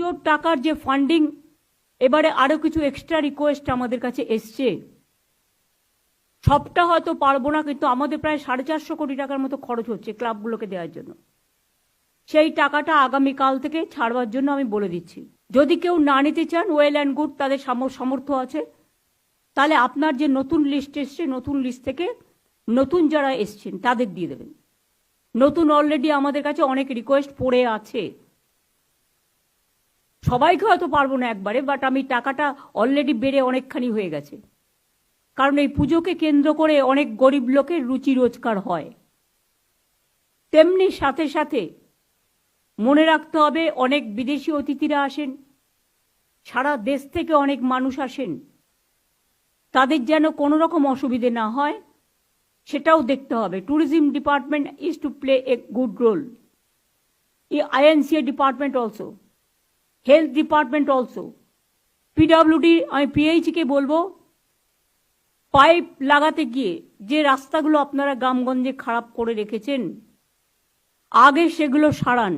পুজোর টাকার যে ফান্ডিং এবারে আরও কিছু এক্সট্রা রিকোয়েস্ট আমাদের কাছে এসছে। সবটা হয়তো পারব না, কিন্তু আমাদের প্রায় সাড়ে চারশো কোটি টাকার মতো খরচ হচ্ছে ক্লাবগুলোকে দেওয়ার জন্য। সেই টাকাটা আগামীকাল থেকে ছাড়বার জন্য আমি বলে দিচ্ছি। যদি কেউ না নিতে চান ওয়েল অ্যান্ড গুড তাদের সাম- সামর্থ্য আছে। তাহলে আপনার যে নতুন লিস্ট এসছে, নতুন লিস্ট থেকে নতুন যারা এসছেন, তাদের দিয়ে দেবেন। নতুন অলরেডি আমাদের কাছে অনেক রিকোয়েস্ট পড়ে আছে। সবাইকে হয়তো পারব না একবারে বাট আমি টাকাটা অলরেডি বেড়ে অনেকখানি হয়ে গেছে। কারণ এই পুজোকে কেন্দ্র করে অনেক গরিব লোকের রুচি রোজগার হয়। তেমনি সাথে সাথে মনে রাখতে হবে, অনেক বিদেশি অতিথিরা আসেন, সারা দেশ থেকে অনেক মানুষ আসেন। তাদের যেন কোনো রকম অসুবিধে না হয়, সেটাও দেখতে হবে। Tourism department is to play a good role INCA department also health department also PWD আমি পিএইচকে বলব পাইপ লাগাতে গিয়ে যে রাস্তাগুলো আপনারা গ্রামগঞ্জে খারাপ করে রেখেছেন আগে সেগুলো সারান।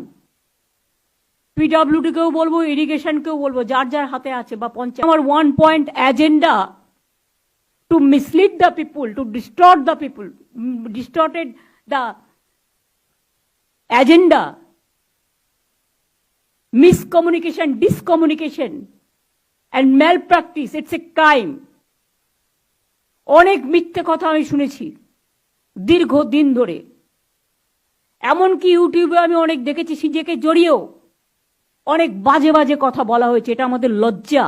পিডাব্লিউডিকেও বলব ইরিগেশনকেও বলব যার যার হাতে আছে বা পঞ্চায়েত। আমার one point agenda to mislead the people, to distort the people, distorted the agenda, miscommunication, discommunication, and malpractice. It's a crime. অনেক মিথ্যে কথা আমি শুনেছি দীর্ঘ দিন ধরে এমনকি ইউটিউবে আমি অনেক দেখেছি সিজেকে জড়িয়েও অনেক বাজে বাজে কথা বলা হয়েছে এটা আমাদের লজ্জা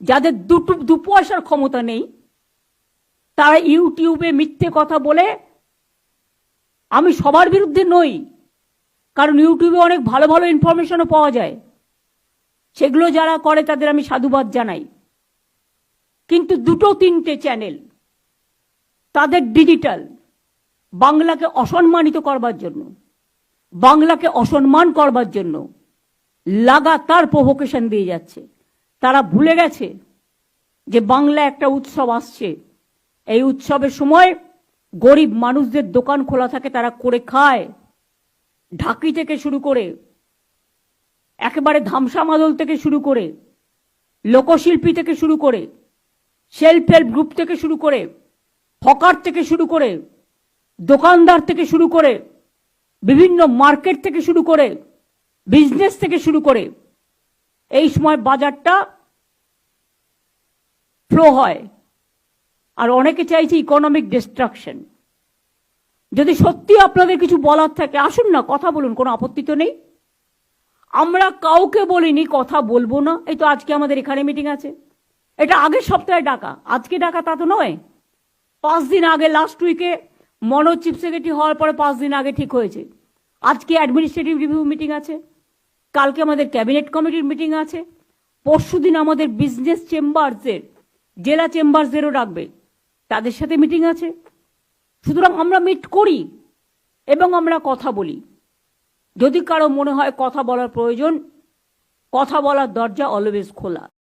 যাদের দুটো দু ক্ষমতা নেই তারা ইউটিউবে মিথ্যে কথা বলে আমি সবার বিরুদ্ধে নই কারণ ইউটিউবে অনেক ভালো ভালো ইনফরমেশনও পাওয়া যায়। সেগুলো যারা করে তাদের আমি সাধুবাদ জানাই। কিন্তু দুটো তিনটে চ্যানেল তাদের ডিজিটাল বাংলাকে অসম্মানিত করবার জন্য, বাংলাকে অসম্মান করবার জন্য লাগাতার প্রভোকেশন দিয়ে যাচ্ছে। তারা ভুলে গেছে যে বাংলা একটা উৎসব আসছে। এই উৎসবের সময় গরিব মানুষদের দোকান খোলা থাকে, তারা করে খায়। ঢাকি থেকে শুরু করে, একেবারে ধামসা মাদল থেকে শুরু করে, লোকশিল্পী থেকে শুরু করে সেলফ হেল্প গ্রুপ থেকে শুরু করে, হকার থেকে শুরু করে, দোকানদার থেকে শুরু করে, বিভিন্ন মার্কেট থেকে শুরু করে বিজনেস থেকে শুরু করে, এই সময় বাজারটা ফ্লো হয়। আর অনেকে চাইছে ইকোনমিক ডিস্ট্রাকশন যদি সত্যি আপনাদের কিছু বলার থাকে, আসুন না, কথা বলুন, কোনো আপত্তি তো নেই। আমরা কাউকে বলিনি কথা বলব না, এই তো আজকে আমাদের এখানে মিটিং আছে। এটা আগের সপ্তাহে ডাকা, আজকে ডাকা তা তো নয়। পাঁচ দিন আগে লাস্ট উইকে মনোজ চিফ সেক্রেটারি হওয়ার পরে পাঁচ দিন আগে ঠিক হয়েছে। আজকে অ্যাডমিনিস্ট্রেটিভ রিভিউ মিটিং আছে, কালকে আমাদের ক্যাবিনেট কমিটির মিটিং আছে পরশুদিন আমাদের বিজনেস চেম্বারসের জেলা চেম্বারসেরও ডাকবে, তাদের সাথে মিটিং আছে। সুতরাং আমরা মিট করি এবং আমরা কথা বলি। যদি কারও মনে হয় কথা বলার প্রয়োজন, কথা বলার দরজা অলওয়েজ খোলা।